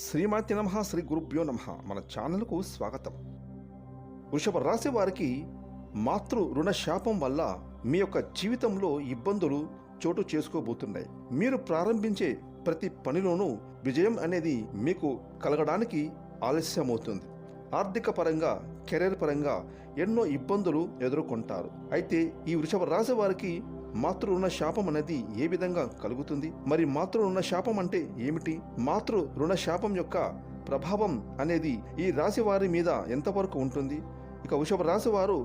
శ్రీమాతి నమ శ్రీ గురుభ్యో నమ. మన ఛానల్కు స్వాగతం. వృషభ రాశి వారికి మాతృ రుణ శాపం వల్ల మీ యొక్క జీవితంలో ఇబ్బందులు చోటు చేసుకోబోతున్నాయి. మీరు ప్రారంభించే ప్రతి పనిలోనూ విజయం అనేది మీకు కలగడానికి ఆలస్యమవుతుంది. ఆర్థిక పరంగా కెరీర్ పరంగా ఎన్నో ఇబ్బందులు ఎదుర్కొంటారు. అయితే ఈ వృషభ రాశి వారికి మాతృ రుణ శాపం అనేది ఏ విధంగా కలుగుతుంది? మరి మాతృ రుణ శాపం అంటే ఏమిటి? మాతృ రుణ శాపం యొక్క ప్రభావం అనేది ఈ రాశి వారి మీద ఎంతవరకు ఉంటుంది? ఇక వృషభ రాశి వారు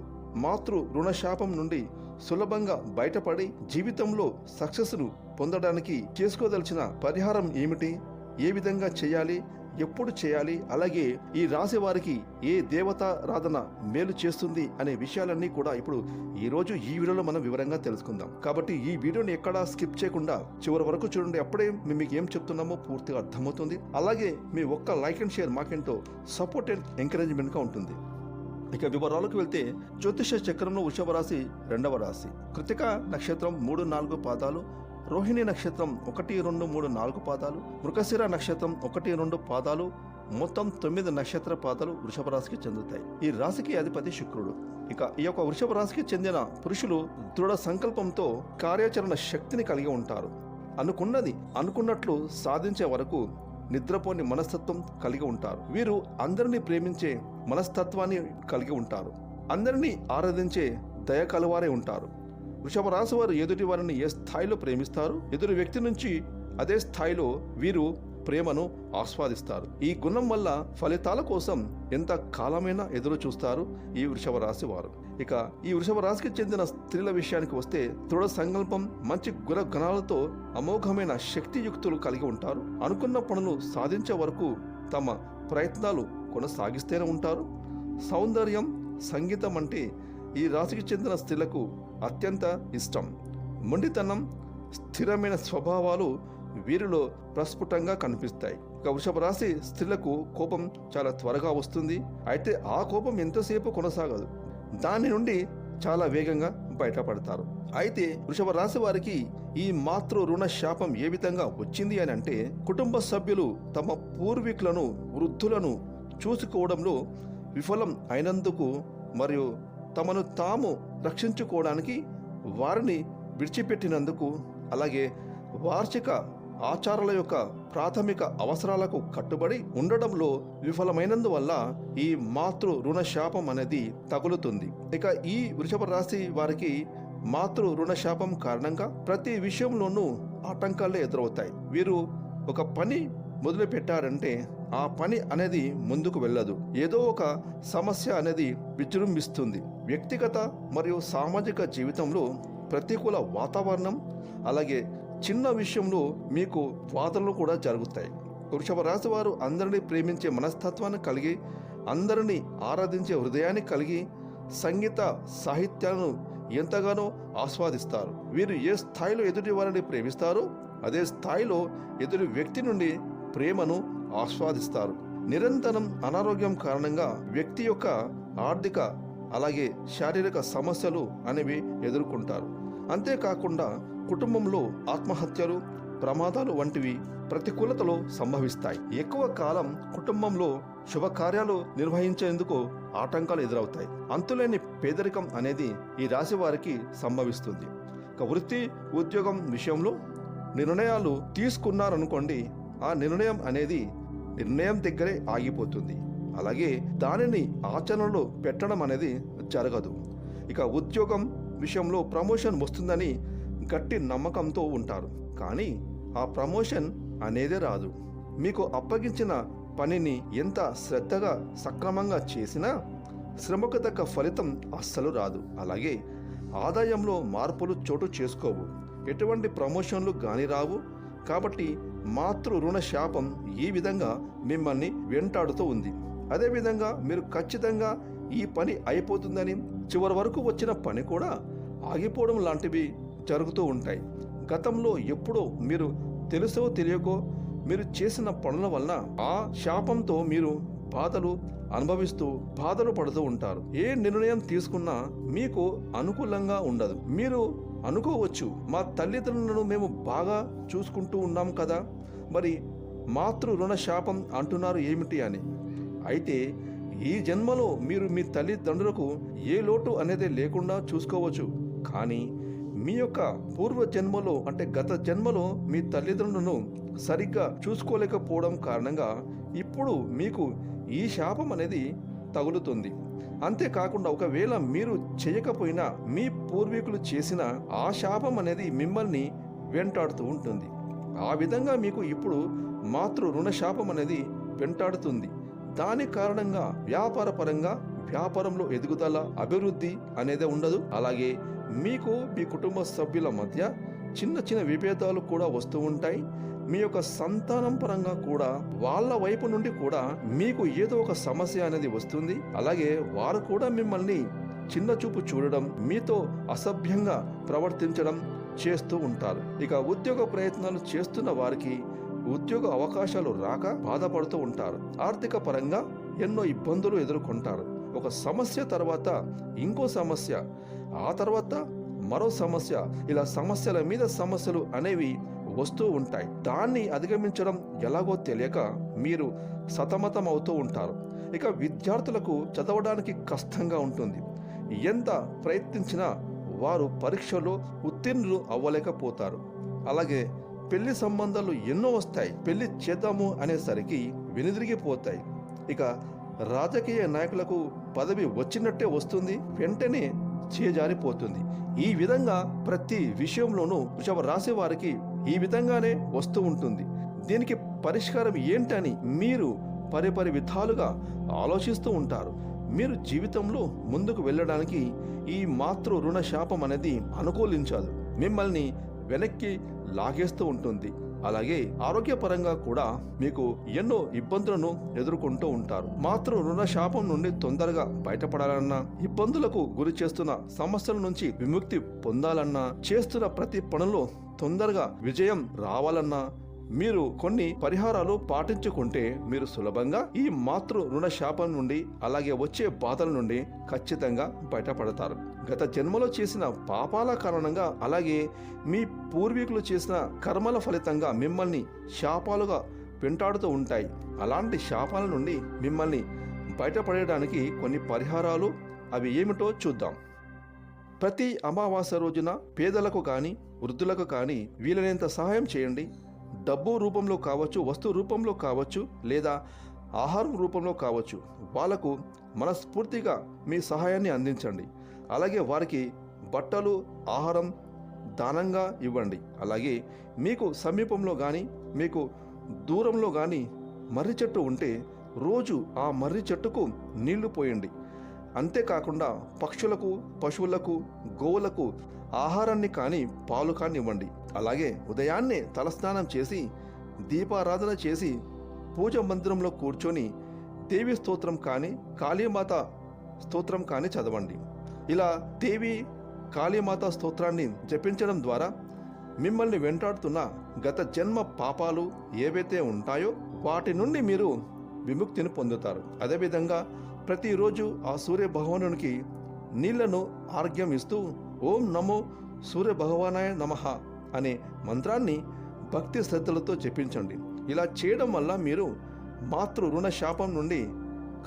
మాతృ రుణ శాపం నుండి సులభంగా బయటపడి జీవితంలో సక్సెస్ను పొందడానికి చేసుకోదలిచిన పరిహారం ఏమిటి? ఏ విధంగా చేయాలి? ఎప్పుడు చేయాలి? అలాగే ఈ రాశి వారికి ఏ దేవతారాధన మేలు చేస్తుంది? అనే విషయాలన్నీ కూడా ఇప్పుడు ఈ రోజు ఈ వీడియోలో మనం వివరంగా తెలుసుకుందాం. కాబట్టి ఈ వీడియోని ఎక్కడా స్కిప్ చేయకుండా చివరి వరకు చూడండి. అప్పుడే మేము మీకు ఏం చెప్తున్నామో పూర్తిగా అర్థమవుతుంది. అలాగే మీ ఒక్క లైక్ అండ్ షేర్ మాకెంతో సపోర్ట్ అండ్ ఎంకరేజ్మెంట్గా ఉంటుంది. ఇక వివరాలకు వెళ్తే జ్యోతిష చక్రంలో వృషభ రాశి రెండవ రాశి. కృతిక నక్షత్రం మూడు నాలుగు పాదాలు రోహిణి నక్షత్రం ఒకటి రెండు మూడు నాలుగు పాదాలు మృగశిర నక్షత్రం ఒకటి రెండు పాదాలు మొత్తం తొమ్మిది నక్షత్ర పాదాలు వృషభ రాశికి చెందుతాయి. ఈ రాశికి అధిపతి శుక్రుడు. ఇక ఈ యొక్క వృషభ రాశికి చెందిన పురుషులు దృఢ సంకల్పంతో కార్యాచరణ శక్తిని కలిగి ఉంటారు. అనుకున్నది అనుకున్నట్లు సాధించే వరకు నిద్రపోని మనస్తత్వం కలిగి ఉంటారు. వీరు అందరినీ ప్రేమించే మనస్తత్వాన్ని కలిగి ఉంటారు. అందరినీ ఆరాధించే దయ కలవారే ఉంటారు. వృషభ రాశి వారు ఎదుటి వారిని ఏ స్థాయిలో ప్రేమిస్తారు? ఎదుటి వ్యక్తి నుంచి అదే స్థాయిలో వీరు ప్రేమను ఆస్వాదిస్తారు. ఈ గుణం వల్ల ఫలితాల కోసం ఎంత కాలమైనా ఎదురు చూస్తారు ఈ వృషభ రాశి వారు ఇక ఈ వృషభ రాశికి చెందిన స్త్రీల విషయానికి వస్తే దృఢ సంకల్పం మంచి గుణ గణాలతో అమోఘమైన శక్తియుక్తులు కలిగి ఉంటారు. అనుకున్న పనులు సాధించే వరకు తమ ప్రయత్నాలు కొనసాగిస్తూనే ఉంటారు. సౌందర్యం సంగీతం అంటే ఈ రాశికి చెందిన స్త్రీలకు అత్యంత ఇష్టం. మొండితనం స్థిరమైన స్వభావాలు వీరిలో ప్రస్ఫుటంగా కనిపిస్తాయి. ఇక వృషభ రాశి స్త్రీలకు కోపం చాలా త్వరగా వస్తుంది. అయితే ఆ కోపం ఎంతసేపు కొనసాగదు. దాని నుండి చాలా వేగంగా బయటపడతారు. అయితే వృషభ రాశి వారికి ఈ మాతృ రుణ శాపం ఏ విధంగా వచ్చింది అని అంటే కుటుంబ సభ్యులు తమ పూర్వీకులను వృద్ధులను చూసుకోవడంలో విఫలం అయినందుకు మరియు తమను తాము రక్షించుకోవడానికి వారిని విడిచిపెట్టినందుకు అలాగే వార్షిక ఆచారాల యొక్క ప్రాథమిక అవసరాలకు కట్టుబడి ఉండడంలో విఫలమైనందువల్ల ఈ మాతృ రుణ శాపం అనేది తగులుతుంది. ఇక ఈ వృషభ రాశి వారికి మాతృ రుణ శాపం కారణంగా ప్రతి విషయంలోనూ ఆటంకాలే ఎదురవుతాయి. వీరు ఒక పని మొదలు పెట్టారంటే ఆ పని అనేది ముందుకు వెళ్ళదు. ఏదో ఒక సమస్య అనేది విజృంభిస్తుంది. వ్యక్తిగత మరియు సామాజిక జీవితంలో ప్రతికూల వాతావరణం అలాగే చిన్న విషయంలో మీకు వాదనలు కూడా జరుగుతాయి. వృషభ రాశి వారు అందరినీ ప్రేమించే మనస్తత్వాన్ని కలిగి అందరినీ ఆరాధించే హృదయాన్ని కలిగి సంగీత సాహిత్యాలను ఎంతగానో ఆస్వాదిస్తారు. వీరు ఏ స్థాయిలో ఎదుటి వారిని ప్రేమిస్తారో అదే స్థాయిలో ఎదుటి వ్యక్తి నుండి ప్రేమను ఆస్వాదిస్తారు. నిరంతరం అనారోగ్యం కారణంగా వ్యక్తి యొక్క ఆర్థిక అలాగే శారీరక సమస్యలు అనేవి ఎదుర్కొంటారు. అంతేకాకుండా కుటుంబంలో ఆత్మహత్యలు ప్రమాదాలు వంటివి ప్రతికూలతలు సంభవిస్తాయి. ఎక్కువ కాలం కుటుంబంలో శుభకార్యాలు నిర్వహించేందుకు ఆటంకాలు ఎదురవుతాయి. అంతులేని పేదరికం అనేది ఈ రాశి వారికి సంభవిస్తుంది. ఇక వృత్తి ఉద్యోగం విషయంలో నిర్ణయాలు తీసుకున్నారనుకోండి ఆ నిర్ణయం అనేది నిర్ణయం దగ్గరే ఆగిపోతుంది. అలాగే దానిని ఆచరణలో పెట్టడం అనేది జరగదు. ఇక ఉద్యోగం విషయంలో ప్రమోషన్ వస్తుందని గట్టి నమ్మకంతో ఉంటారు. కానీ ఆ ప్రమోషన్ అనేదే రాదు. మీకు అప్పగించిన పనిని ఎంత శ్రద్ధగా సక్రమంగా చేసినా శ్రమకు తగ్గ ఫలితం అస్సలు రాదు. అలాగే ఆదాయంలో మార్పులు చోటు చేసుకోవు. ఎటువంటి ప్రమోషన్లు గాని రావు. కాబట్టి మాతృ రుణ శాపం ఈ విధంగా మిమ్మల్ని వెంటాడుతూ ఉంది. అదేవిధంగా మీరు ఖచ్చితంగా ఈ పని అయిపోతుందని చివరి వరకు వచ్చిన పని కూడా ఆగిపోవడం లాంటివి జరుగుతూ ఉంటాయి. గతంలో ఎప్పుడో మీరు తెలుసో తెలియకో మీరు చేసిన పనుల వలన ఆ శాపంతో మీరు బాధలు అనుభవిస్తూ బాధలు పడుతూ ఉంటారు. ఏ నిర్ణయం తీసుకున్నా మీకు అనుకూలంగా ఉండదు. మీరు అనుకోవచ్చు మా తల్లిదండ్రులను మేము బాగా చూసుకుంటూ ఉన్నాం కదా మరి మాతృ రుణ శాపం అంటున్నారు ఏమిటి అని. అయితే ఈ జన్మలో మీరు మీ తల్లిదండ్రులకు ఏ లోటు అనేది లేకుండా చూసుకోవచ్చు. కానీ మీ యొక్క పూర్వ జన్మలో అంటే గత జన్మలో మీ తల్లిదండ్రులను సరిగ్గా చూసుకోలేకపోవడం కారణంగా ఇప్పుడు మీకు ఈ శాపం అనేది తగులుతుంది. అంతేకాకుండా ఒకవేళ మీరు చేయకపోయినా మీ పూర్వీకులు చేసిన ఆ శాపం అనేది మిమ్మల్ని వెంటాడుతూ ఉంటుంది. ఆ విధంగా మీకు ఇప్పుడు మాతృ రుణ శాపం అనేది వెంటాడుతుంది. దాని కారణంగా వ్యాపార పరంగా వ్యాపారంలో ఎదుగుదల అభివృద్ధి అనేది ఉండదు. అలాగే మీకు మీ కుటుంబ సభ్యుల మధ్య చిన్న చిన్న విభేదాలు కూడా వస్తూ ఉంటాయి. మీ యొక్క సంతానం పరంగా కూడా వాళ్ళ వైపు నుండి కూడా మీకు ఏదో ఒక సమస్య అనేది వస్తుంది. అలాగే వారు కూడా మిమ్మల్ని చిన్న చూపు చూడడం మీతో అసభ్యంగా ప్రవర్తించడం చేస్తూ ఉంటారు. ఇక ఉద్యోగ ప్రయత్నాలు చేస్తున్న వారికి ఉద్యోగ అవకాశాలు రాక బాధపడుతూ ఉంటారు. ఆర్థిక పరంగా ఎన్నో ఇబ్బందులు ఎదుర్కొంటారు. ఒక సమస్య తర్వాత ఇంకో సమస్య ఆ తర్వాత మరో సమస్య ఇలా సమస్యల మీద సమస్యలు అనేవి వస్తూ ఉంటాయి. దాన్ని అధిగమించడం ఎలాగో తెలియక మీరు సతమతం అవుతూ ఉంటారు. ఇక విద్యార్థులకు చదవడానికి కష్టంగా ఉంటుంది. ఎంత ప్రయత్నించినా వారు పరీక్షలో ఉత్తీర్ణులు అవ్వలేకపోతారు. అలాగే పెళ్ళి సంబంధాలు ఎన్నో వస్తాయి పెళ్ళి చేద్దాము అనేసరికి వెనుదిరిగిపోతాయి. ఇక రాజకీయ నాయకులకు పదవి వచ్చినట్టే వస్తుంది వెంటనే చేజారిపోతుంది. ఈ విధంగా ప్రతి విషయంలోనూ వృషభ రాశి వారికి ఈ విధంగానే వస్తూ ఉంటుంది. దీనికి పరిష్కారం ఏంటని మీరు పరిపరి విధాలుగా ఆలోచిస్తూ ఉంటారు. మీరు జీవితంలో ముందుకు వెళ్ళడానికి ఈ మాతృ రుణ శాపం అనేది అనుకూలించదు మిమ్మల్ని వెనక్కి లాగేస్తూ ఉంటుంది. అలాగే ఆరోగ్యపరంగా కూడా మీకు ఎన్నో ఇబ్బందులను ఎదుర్కొంటూ ఉంటారు. మాతృ రుణ శాపం నుండి తొందరగా బయటపడాలన్నా ఇబ్బందులకు గురి చేస్తున్న సమస్యల నుంచి విముక్తి పొందాలన్నా చేస్తున్న ప్రతి పనులు తొందరగా విజయం రావాలన్నా మీరు కొన్ని పరిహారాలు పాటించుకుంటే మీరు సులభంగా ఈ మాతృ రుణ శాపం నుండి అలాగే వచ్చే బాధల నుండి ఖచ్చితంగా బయటపడతారు. గత జన్మలో చేసిన పాపాల కారణంగా అలాగే మీ పూర్వీకులు చేసిన కర్మల ఫలితంగా మిమ్మల్ని శాపాలుగా వెంటాడుతూ ఉంటాయి. అలాంటి శాపాల నుండి మిమ్మల్ని బయటపడేయడానికి కొన్ని పరిహారాలు అవి ఏమిటో చూద్దాం. ప్రతి అమావాస్య రోజున పేదలకు కానీ వృద్ధులకు కానీ వీలైనంత సహాయం చేయండి. డబ్బు రూపంలో కావచ్చు వస్తు రూపంలో కావచ్చు లేదా ఆహారం రూపంలో కావచ్చు వాళ్ళకు మనస్ఫూర్తిగా మీ సహాయాన్ని అందించండి. అలాగే వారికి బట్టలు ఆహారం దానంగా ఇవ్వండి. అలాగే మీకు సమీపంలో కానీ మీకు దూరంలో కానీ మర్రి చెట్టు ఉంటే రోజు ఆ మర్రి చెట్టుకు నీళ్ళు పోయండి. అంతేకాకుండా పక్షులకు పశువులకు గోవులకు ఆహారాన్ని కానీ పాలు కానివ్వండి. అలాగే ఉదయాన్నే తలస్నానం చేసి దీపారాధన చేసి పూజ మందిరంలో కూర్చొని దేవి స్తోత్రం కానీ కాళీమాత స్తోత్రం కానీ చదవండి. ఇలా దేవి కాళీమాత స్తోత్రాన్ని జపించడం ద్వారా మిమ్మల్ని వెంటాడుతున్న గత జన్మ పాపాలు ఏవైతే ఉంటాయో వాటి నుండి మీరు విముక్తిని పొందుతారు. అదేవిధంగా ప్రతిరోజు ఆ సూర్య భగవానునికి నీళ్ళను ఆర్ఘ్యం ఇస్తూ ఓం నమో సూర్య భగవానాయ నమః అనే మంత్రాన్ని భక్తి శ్రద్ధలతో జపించండి. ఇలా చేయడం వల్ల మీరు మాతృ రుణ శాపం నుండి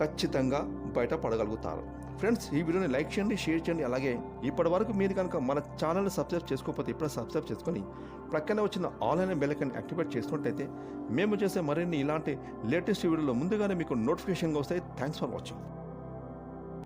ఖచ్చితంగా బయటపడగలుగుతారు. ఫ్రెండ్స్ ఈ వీడియోని లైక్ చేయండి షేర్ చేయండి. అలాగే ఇప్పటి వరకు మీరు కనుక మన ఛానల్ని సబ్స్క్రైబ్ చేసుకోకపోతే ఇప్పుడు సబ్స్క్రైబ్ చేసుకొని ప్రక్కనే వచ్చిన ఆన్లైన్ బెల్లకన్ యాక్టివేట్ చేసుకున్నట్టయితే మేము చేసే మరిన్ని ఇలాంటి లేటెస్ట్ వీడియోలో ముందుగానే మీకు నోటిఫికేషన్గా వస్తాయి. Thanks for watching